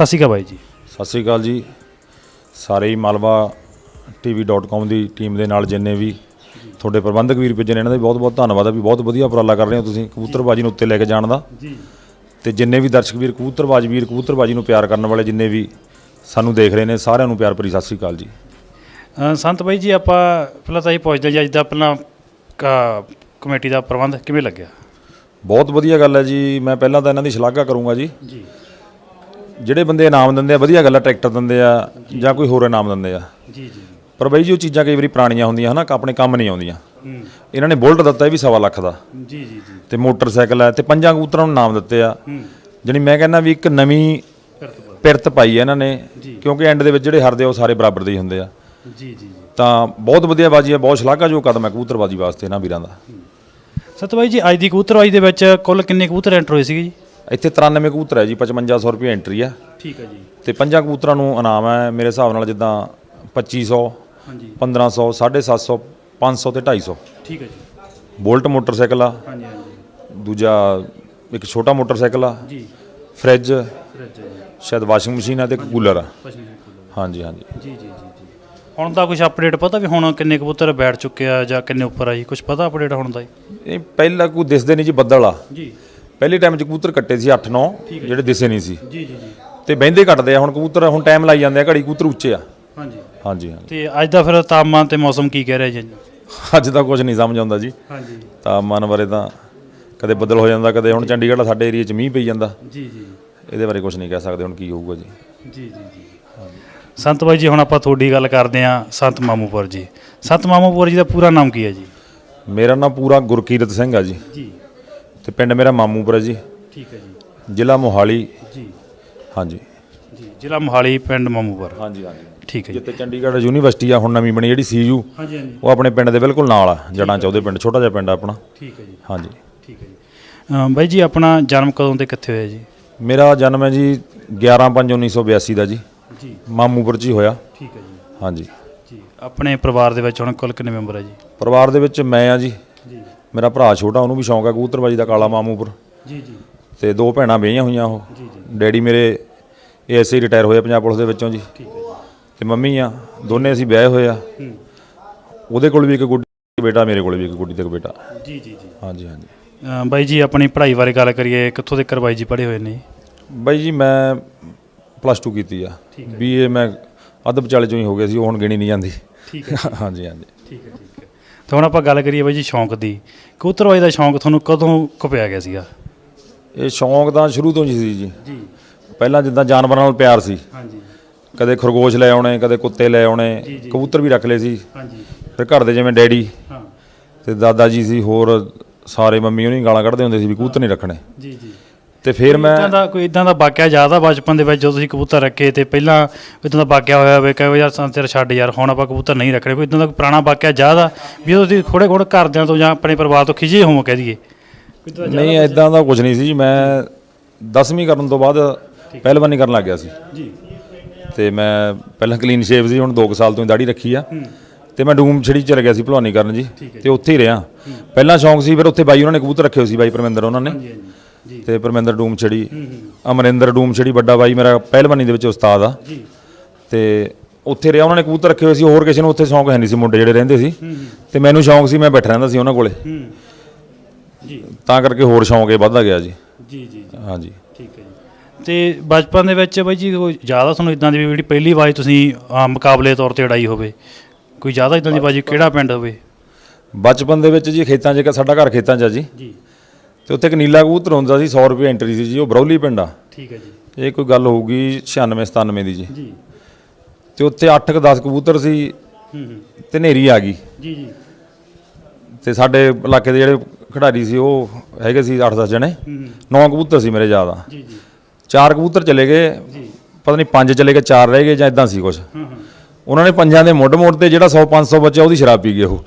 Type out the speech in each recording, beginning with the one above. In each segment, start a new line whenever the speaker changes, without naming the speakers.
ਸਤਿ ਸ਼੍ਰੀ ਅਕਾਲ ਬਾਈ ਜੀ।
ਸਤਿ ਸ੍ਰੀ ਅਕਾਲ ਜੀ। ਸਾਰੇ ਹੀ ਮਲਬਾ tv.com ਦੀ ਟੀਮ ਦੇ ਨਾਲ ਜਿੰਨੇ ਵੀ ਤੁਹਾਡੇ ਪ੍ਰਬੰਧਕ ਵੀਰ ਭੇਜੇ ਨੇ ਇਹਨਾਂ ਦਾ ਵੀ ਬਹੁਤ ਬਹੁਤ ਧੰਨਵਾਦ ਆ ਵੀ ਬਹੁਤ ਵਧੀਆ ਉਪਰਾਲਾ ਕਰ ਰਹੇ ਹੋ ਤੁਸੀਂ ਕਬੂਤਰਬਾਜੀ ਨੂੰ ਉੱਤੇ ਲੈ ਕੇ ਜਾਣ ਦਾ।
ਜੀ।
ਤੇ ਜਿੰਨੇ ਵੀ ਦਰਸ਼ਕ ਵੀਰ ਕਬੂਤਰਬਾਜ ਵੀਰ ਕਬੂਤਰਬਾਜੀ ਨੂੰ ਪਿਆਰ ਕਰਨ ਵਾਲੇ ਜਿੰਨੇ ਵੀ ਸਾਨੂੰ ਦੇਖ ਰਹੇ ਨੇ ਸਾਰਿਆਂ ਨੂੰ ਪਿਆਰ ਭਰੀ ਸਤਿ ਸ੍ਰੀ ਅਕਾਲ ਜੀ।
ਅ, ਸੰਤ ਬਾਈ ਜੀ ਆਪਾਂ ਪਹਿਲਾਂ ਤਾਂ ਇਹ ਪੁੱਛਦੇ ਜੀ ਅੱਜ ਦਾ ਪਹਿਲਾਂ ਕ- ਕਮੇਟੀ ਦਾ ਪ੍ਰਬੰਧ ਕਿਵੇਂ ਲੱਗਿਆ?
ਬਹੁਤ ਵਧੀਆ ਗੱਲ ਹੈ ਜੀ। ਮੈਂ ਪਹਿਲਾਂ ਤਾਂ ਇਹਨਾਂ ਦੀ ਸ਼ਲਾਘਾ ਕਰੂੰਗਾ ਜੀ।
ਜੀ।
ਜਿਹੜੇ ਬੰਦੇ ਇਨਾਮ ਦਿੰਦੇ ਆ ਵਧੀਆ ਗੱਲ ਆ ਟਰੈਕਟਰ ਦਿੰਦੇ ਆ ਜਾਂ ਕੋਈ ਹੋਰ ਇਨਾਮ ਦਿੰਦੇ ਆ।
ਜੀ ਜੀ।
ਪਰ ਬਈ ਜੀ ਉਹ ਚੀਜ਼ਾਂ ਕਈ ਵਾਰੀ ਪੁਰਾਣੀਆਂ ਹੁੰਦੀਆਂ ਹਨਾ ਆਪਣੇ ਕੰਮ ਨਹੀਂ ਆਉਂਦੀਆਂ। ਇਹਨਾਂ ਨੇ ਬੁਲਟ ਦਿੱਤਾ ਇਹ ਵੀ ਸਵਾ ਲੱਖ ਦਾ।
ਜੀ ਜੀ ਜੀ।
ਤੇ ਮੋਟਰਸਾਈਕਲ ਹੈ ਤੇ ਪੰਜਾਂ ਕਬੂਤਰਾਂ ਨੂੰ ਨਾਮ ਦਿੱਤੇ ਆ। ਜਾਣੀ ਮੈਂ ਕਹਿੰਦਾ ਵੀ ਇੱਕ ਨਵੀਂ। ਪਿਰਤ ਪਾਈ। ਹੈ ਇਹਨਾਂ ਨੇ ਕਿਉਂਕਿ ਐਂਡ ਦੇ ਵਿੱਚ ਜਿਹੜੇ ਹਰਦੇ ਆ ਉਹ ਸਾਰੇ ਬਰਾਬਰ ਦੇ ਹੀ ਹੁੰਦੇ ਆ।
ਜੀ ਜੀ ਜੀ।
ਤਾਂ ਬਹੁਤ ਵਧੀਆ ਬਾਜੀ ਹੈ ਬਹੁਤ ਸ਼ਲਾਘਾਯੋਗ ਕਦਮ ਹੈ ਕਬੂਤਰਬਾਜੀ ਵਾਸਤੇ ਇਹਨਾਂ ਵੀਰਾਂ ਦਾ।
ਸਤ ਬਾਈ ਜੀ ਅੱਜ ਦੀ ਕਬੂਤਰਬਾਜੀ ਦੇ ਵਿੱਚ ਕੁੱਲ ਕਿੰਨੇ ਕਬੂਤਰ ਐਂਟਰ ਹੋਏ ਸੀਗੇ ਜੀ?
ਇੱਥੇ 93 ਕਬੂਤਰ ਹੈ ਜੀ 5500 ਰੁਪਏ ਐਂਟਰੀ ਆ।
ਠੀਕ ਹੈ ਜੀ।
ਤੇ ਪੰਜਾਂ ਕਬੂਤਰਾਂ ਨੂੰ ਇਨਾਮ ਹੈ ਮੇਰੇ ਹਿਸਾਬ ਨਾਲ ਜਿੱਦਾਂ 2500
ਹਾਂਜੀ।
1500 750 500 ਤੇ 250
ਠੀਕ ਹੈ ਜੀ।
ਬੋਲਟ ਮੋਟਰਸਾਈਕਲ ਆ।
ਹਾਂਜੀ ਹਾਂਜੀ।
ਦੂਜਾ ਇੱਕ ਛੋਟਾ ਮੋਟਰਸਾਈਕਲ ਆ।
ਜੀ।
ਫ੍ਰਿਜ।
ਫਰਿੱਜ ਜੀ।
ਸ਼ਾਇਦ ਵਾਸ਼ਿੰਗ ਮਸ਼ੀਨ ਆ ਤੇ ਕੂਲਰ ਆ। ਹਾਂਜੀ ਹਾਂਜੀ।
ਜੀ ਜੀ ਜੀ ਹੁਣ ਦਾ ਕੁਝ ਅਪਡੇਟ ਪਤਾ ਵੀ ਹੁਣ ਕਿੰਨੇ ਕਬੂਤਰ ਬੈਠ ਚੁੱਕੇ ਆ ਜਾਂ ਕਿੰਨੇ ਉੱਪਰ ਆ ਜੀ? ਕੁਝ ਪਤਾ ਅਪਡੇਟ ਹੁਣ ਦਾ ਜੀ?
ਇਹ ਪਹਿਲਾਂ ਕੋਈ ਦਿਸਦੇ ਨਹੀਂ ਜੀ ਬੱਦਲ ਆ।
ਜੀ।
ਪਹਿਲੇ ਟਾਈਮ 'ਚ ਕਬੂਤਰ ਕੱਟੇ ਸੀ 8-9 ਜਿਹੜੇ ਦਿਸੇ ਨਹੀਂ ਸੀ।
ਜੀ ਜੀ ਜੀ।
ਤੇ ਬਹਿੰਦੇ ਕੱਟਦੇ ਆ ਹੁਣ ਕਬੂਤਰ ਹੁਣ ਟਾਈਮ ਲਾਈ ਜਾਂਦੇ ਆ ਘੜੀ ਕਬੂਤਰ ਉੱਚੇ ਆ।
ਹਾਂਜੀ।
ਹਾਂਜੀ ਹਾਂਜੀ।
ਤੇ ਅੱਜ ਦਾ ਫਿਰ ਤਾਪਮਾਨ ਤੇ ਮੌਸਮ ਕੀ ਕਹਿ ਰਿਹਾ ਜੀ?
ਅੱਜ ਤਾਂ ਕੁਝ ਨਹੀਂ ਸਮਝ ਆਉਂਦਾ ਜੀ।
ਹਾਂਜੀ।
ਤਾਪਮਾਨ ਬਾਰੇ ਤਾਂ ਕਦੇ ਬੱਦਲ ਹੋ ਜਾਂਦਾ ਕਦੇ ਹੁਣ ਚੰਡੀਗੜ੍ਹ ਸਾਡੇ ਏਰੀਆ 'ਚ ਮੀਂਹ ਪਈ ਜਾਂਦਾ।
ਜੀ ਜੀ।
ਇਹਦੇ ਬਾਰੇ ਕੁਝ ਨਹੀਂ ਕਹਿ ਸਕਦੇ ਹੁਣ ਕੀ ਹੋਊਗਾ ਜੀ।
ਜੀ ਜੀ ਜੀ। ਸੰਤ ਬਾਈ ਜੀ ਹੁਣ ਆਪਾਂ ਤੁਹਾਡੀ ਗੱਲ ਕਰਦੇ ਆ ਸੰਤ ਮਾਮੂਪੁਰ ਜੀ। ਸੰਤ ਮਾਮੂਪੁਰ ਜੀ ਦਾ ਪੂਰਾ ਨਾਮ ਕੀ ਹੈ ਜੀ?
ਮੇਰਾ ਨਾਮ ਪੂਰਾ ਗੁਰਕੀਰਤ ਸਿੰਘ ਆ ਜੀ।
ਜੀ।
ਤੇ ਪਿੰਡ ਮੇਰਾ ਮਾਮੂਪੁਰ ਜੀ।
ਠੀਕ ਹੈ ਜੀ।
ਜ਼ਿਲ੍ਹਾ ਮੋਹਾਲੀ।
ਜੀ।
ਹਾਂਜੀ।
ਜੀ ਜ਼ਿਲ੍ਹਾ ਮੋਹਾਲੀ ਪਿੰਡ ਮਾਮੂਪੁਰ।
ਹਾਂਜੀ ਹਾਂਜੀ।
ਠੀਕ ਹੈ ਜੀ।
ਜਿੱਥੇ ਚੰਡੀਗੜ੍ਹ ਯੂਨੀਵਰਸਿਟੀ ਆ ਹੁਣ ਨਵੀਂ ਬਣੀ ਜਿਹੜੀ ਸੀਯੂ।
ਹਾਂਜੀ ਹਾਂਜੀ।
ਉਹ ਆਪਣੇ ਪਿੰਡ ਦੇ ਬਿਲਕੁਲ ਨਾਲ ਆ ਜੜਾਂ ਚ ਉਹਦੇ ਪਿੰਡ ਛੋਟਾ ਜਿਹਾ ਪਿੰਡ ਆ ਆਪਣਾ।
ਠੀਕ ਹੈ ਜੀ।
ਹਾਂਜੀ।
ਠੀਕ ਹੈ ਜੀ। ਅਮ ਬਾਈ ਜੀ ਆਪਣਾ ਜਨਮ ਕਦੋਂ ਤੇ ਕਿੱਥੇ ਹੋਇਆ ਜੀ?
ਮੇਰਾ ਜਨਮ ਹੈ ਜੀ 11/5/1982 ਦਾ ਜੀ।
ਜੀ।
ਮਾਮੂਪੁਰ ਚ ਹੀ ਹੋਇਆ।
ਠੀਕ ਹੈ ਜੀ।
ਹਾਂਜੀ।
ਜੀ। ਆਪਣੇ ਪਰਿਵਾਰ ਦੇ ਵਿੱਚ ਹੁਣ ਕੁੱਲ ਕਿੰਨੇ ਮੈਂਬਰ ਹੈ ਜੀ?
ਪਰਿਵਾਰ ਦੇ ਵਿੱਚ ਮੈਂ ਆ ਜੀ। ਮੇਰਾ ਭਰਾ ਛੋਟਾ ਉਹਨੂੰ ਵੀ ਸ਼ੌਂਕ ਹੈ ਕਬੂਤਰਬਾਜੀ ਦਾ ਕਾਲਾ ਮਾਮੂਪੁਰ
ਜੀ ਜੀ।
ਤੇ ਦੋ ਭੈਣਾਂ ਵਿਆਹੀਆਂ ਹੋਈਆਂ ਉਹ।
ਜੀ ਜੀ।
ਡੈਡੀ ਮੇਰੇ ਏਐਸਆਈ ਰਿਟਾਇਰ ਹੋਏ ਪੰਜਾਬ ਪੁਲਿਸ ਦੇ ਵਿੱਚੋਂ ਜੀ।
ਠੀਕ ਹੈ ਜੀ।
ਤੇ ਮੰਮੀ ਆ ਦੋਨੇ ਅਸੀਂ ਵਿਆਹੇ ਹੋਏ ਆ।
ਹੂੰ।
ਉਹਦੇ ਕੋਲ ਵੀ ਇੱਕ ਗੁੱਡੀ ਬੇਟਾ ਮੇਰੇ ਕੋਲ ਵੀ ਇੱਕ ਗੁੱਡੀ ਤੇ ਇੱਕ ਬੇਟਾ।
ਜੀ ਜੀ ਜੀ।
ਹਾਂਜੀ ਹਾਂਜੀ।
ਅਮ ਬਾਈ ਜੀ ਆਪਣੀ ਪੜ੍ਹਾਈ ਬਾਰੇ ਗੱਲ ਕਰੀਏ ਕਿੱਥੋਂ ਤੱਕ ਬਾਈ ਜੀ ਪੜ੍ਹੇ ਹੋਏ ਨੇ? ਜੀ?
ਬਾਈ ਜੀ ਮੈਂ ਪਲੱਸ 2 ਕੀਤੀ ਆ। ਬੀਏ ਮੈਂ ਅੱਧ ਵਿਚਾਲੇ ਚੋਂ ਹੀ ਹੋ ਗਿਆ ਸੀ ਉਹ ਹੁਣ ਗਿਣੀ ਨਹੀਂ ਜਾਂਦੀ।
ਠੀਕ ਹੈ
ਹਾਂਜੀ ਹਾਂਜੀ।
ਠੀਕ ਹੈ ਠੀਕ ਹੈ ਤੇ ਹੁਣ ਆਪਾਂ ਗੱਲ ਕਰੀਏ ਬਾਈ ਜੀ ਸ਼ੌਂਕ ਦੀ। ਕਬੂਤਰਬਾਜੀ ਦਾ ਸ਼ੌਂਕ ਤੁਹਾਨੂੰ ਕਦੋਂ ਕੁ ਪਿਆ ਗਿਆ ਸੀਗਾ?
ਇਹ ਸ਼ੌਂਕ ਤਾਂ ਸ਼ੁਰੂ ਤੋਂ ਹੀ ਸੀ ਜੀ।
ਜੀ।
ਪਹਿਲਾਂ ਜਿੱਦਾਂ ਜਾਨਵਰਾਂ ਨਾਲ ਪਿਆਰ ਸੀ।
ਹਾਂਜੀ।
ਕਦੇ ਖਰਗੋਸ਼ ਲੈ ਆਉਣੇ ਕਦੇ ਕੁੱਤੇ ਲੈ ਆਉਣੇ ਕਬੂਤਰ ਵੀ ਰੱਖ ਲਏ ਸੀ।
ਹਾਂਜੀ।
ਫਿਰ ਘਰ ਦੇ ਜਿਵੇਂ ਡੈਡੀ
ਹਾਂ।
ਤੇ ਦਾਦਾ ਜੀ ਸੀ ਹੋਰ ਸਾਰੇ ਮੰਮੀ ਉਹਨੀ ਗਾਲਾਂ ਕੱਢਦੇ ਹੁੰਦੇ ਸੀ ਵੀ ਕਬੂਤਰ ਨਹੀਂ ਰੱਖਣੇ।
ਜੀ ਜੀ।
ਤੇ ਫਿਰ ਮੈਂ
ਇਦਾਂ ਦਾ ਕੋਈ ਇਦਾਂ ਦਾ ਵਾਕਿਆ ਜ਼ਿਆਦਾ ਬਚਪਨ ਦੇ ਵਿੱਚ ਜਦੋਂ ਤੁਸੀਂ ਕਬੂਤਰ ਰੱਖੇ ਤੇ ਪਹਿਲਾਂ ਇਦਾਂ ਦਾ ਵਾਕਿਆ ਹੋਇਆ ਹੋਵੇ ਕਹੋ ਯਾਰ ਸਾਨੂੰ ਤੇਰਾ ਛੱਡ ਯਾਰ ਹੁਣ ਆਪਾਂ ਕਬੂਤਰ ਨਹੀਂ ਰੱਖਣੇ। ਕੋਈ ਇਦਾਂ ਦਾ ਪੁਰਾਣਾ ਵਾਕਿਆ ਜ਼ਿਆਦਾ ਵੀ ਜਦੋਂ ਤੁਸੀਂ ਥੋੜੇ ਥੋੜੇ ਘਰਦਿਆਂ ਤੋਂ ਜਾਂ ਆਪਣੇ ਪਰਿਵਾਰ ਤੋਂ ਖਿਜੇ ਹੋਵੋ ਕਹਿ ਦਈਏ। ਕੋਈ ਇੱਦਾਂ ਦਾ
ਨਹੀਂ ਕੁਝ ਨਹੀਂ ਸੀ ਜੀ। ਮੈਂ 10ਵੀਂ ਕਰਨ ਤੋਂ ਬਾਅਦ ਪਹਿਲਵਾਨੀ ਕਰਨ ਲੱਗ ਗਿਆ ਸੀ।
ਜੀ।
ਤੇ ਮੈਂ ਪਹਿਲਾਂ ਕਲੀਨ ਸ਼ੇਵ ਸੀ ਹੁਣ 2 ਸਾਲ ਤੋਂ ਹੀ ਦਾੜੀ ਰੱਖੀ ਆ। ਤੇ ਮੈਂ ਡੂਮ ਛੜੀ ਚਲ ਗਿਆ ਸੀ ਭਲਵਾਨੀ ਕਰਨ ਜੀ ਤੇ ਉੱਥੇ ਹੀ ਰਿਹਾ। ਪਹਿਲਾਂ ਸ਼ੌਂਕ ਸੀ ਫਿਰ ਉੱਥੇ ਬਾਈ ਉਹਨਾਂ ਨੇ ਕਬੂਤਰ ਰੱਖੇ ਹੋਏ ਸੀ ਬਾਈ ਪਰਮਿੰਦਰ ਉਹਨਾਂ ਨੇ।
ਜੀ
ਤੇ ਪਰਮਿੰਦਰ ਡੂਮ ਛੜੀ ਅਮਰਿੰਦਰ ਡੂਮ ਛੜੀ ਵੱਡਾ ਬਾਈ ਮੇਰਾ ਪਹਿਲਵਾਨੀ ਦੇ ਵਿੱਚ ਉਸਤਾਦ ਆ।
ਜੀ।
ਤੇ ਉੱਥੇ ਰਿਹਾ ਉਹਨਾਂ ਨੇ ਕਬੂਤਰ ਰੱਖੇ ਹੋਏ ਸੀ ਹੋਰ ਕਿਸੇ ਨੂੰ ਉੱਥੇ ਸ਼ੌਂਕ ਹੈ ਨਹੀਂ ਸੀ ਮੁੰਡੇ ਜਿਹੜੇ ਰਹਿੰਦੇ ਸੀ। ਤੇ ਮੈਨੂੰ ਸ਼ੌਂਕ ਸੀ ਮੈਂ ਬੈਠਾ ਰਹਿੰਦਾ ਸੀ ਉਹਨਾਂ ਕੋਲੇ।
ਜੀ।
ਤਾਂ ਕਰਕੇ ਹੋਰ ਸ਼ੌਂਕ ਇਹ ਵੱਧਦਾ ਗਿਆ ਜੀ।
ਜੀ ਜੀ
ਹਾਂਜੀ।
ਠੀਕ ਹੈ ਜੀ। ਤੇ ਬਚਪਨ ਦੇ ਵਿੱਚ ਬਾਈ ਜੀ ਕੋਈ ਜ਼ਿਆਦਾ ਤੁਹਾਨੂੰ ਇਦਾਂ ਦੀ ਜਿਹੜੀ ਪਹਿਲੀ ਵਾਰ ਤੁਸੀਂ ਮੁਕਾਬਲੇ ਤੌਰ ਤੇ ਉਡਾਈ ਹੋਵੇ ਕੋਈ ਜ਼ਿਆਦਾ ਇਦਾਂ ਦੀ ਬਾਜੀ ਕਿਹੜਾ ਪਿੰਡ ਹੋਵੇ?
ਬਚਪਨ ਦੇ ਵਿੱਚ ਜੀ ਖੇਤਾਂ 'ਚ ਸਾਡਾ ਘਰ ਖੇਤਾਂ 'ਚ ਆ ਜੀ।
ਜੀ।
ਤੇ ਉੱਥੇ ਇੱਕ ਨੀਲਾ ਕਬੂਤਰ ਹੁੰਦਾ ਸੀ 100 ਰੁਪਏ ਐਂਟਰੀ ਸੀ ਜੀ ਉਹ ਬਰੌਲੀ ਪਿੰਡ ਆ।
ਠੀਕ ਹੈ ਜੀ।
ਇਹ ਕੋਈ ਗੱਲ ਹੋਊਗੀ 96 97 ਦੀ ਜੀ।
ਜੀ।
ਤੇ ਉੱਥੇ 8 ਕ 10 ਕਬੂਤਰ ਸੀ
ਹੂੰ ਹੂੰ।
ਤੇ ਆ ਗਈ।
ਜੀ ਜੀ।
ਤੇ ਸਾਡੇ ਇਲਾਕੇ ਦੇ ਜਿਹੜੇ ਖਿਡਾਰੀ ਸੀ ਉਹ ਹੈਗੇ ਸੀ 8-10 ਜਣੇ।
ਹੂੰ ਹੂੰ,
ਨੌ ਕਬੂਤਰ ਸੀ ਮੇਰੇ ਜ਼ਿਆਦਾ
ਜੀ ਜੀ।
ਚਾਰ ਕਬੂਤਰ ਚਲੇ ਗਏ।
ਜੀ।
ਪਤਾ ਨਹੀਂ ਪੰਜ ਚਲੇ ਗਏ ਚਾਰ ਰਹਿ ਗਏ ਜਾਂ ਇਦਾਂ ਸੀ ਕੁਝ
ਹਾਂ ਹਾਂ।
ਉਹਨਾਂ ਨੇ ਪੰਜਾਂ ਦੇ ਮੁੱਢ ਮੋੜ ਤੇ ਜਿਹੜਾ 100 500 ਬਚਿਆ ਉਹਦੀ ਸ਼ਰਾਬ ਪੀ ਗਏ ਉਹ।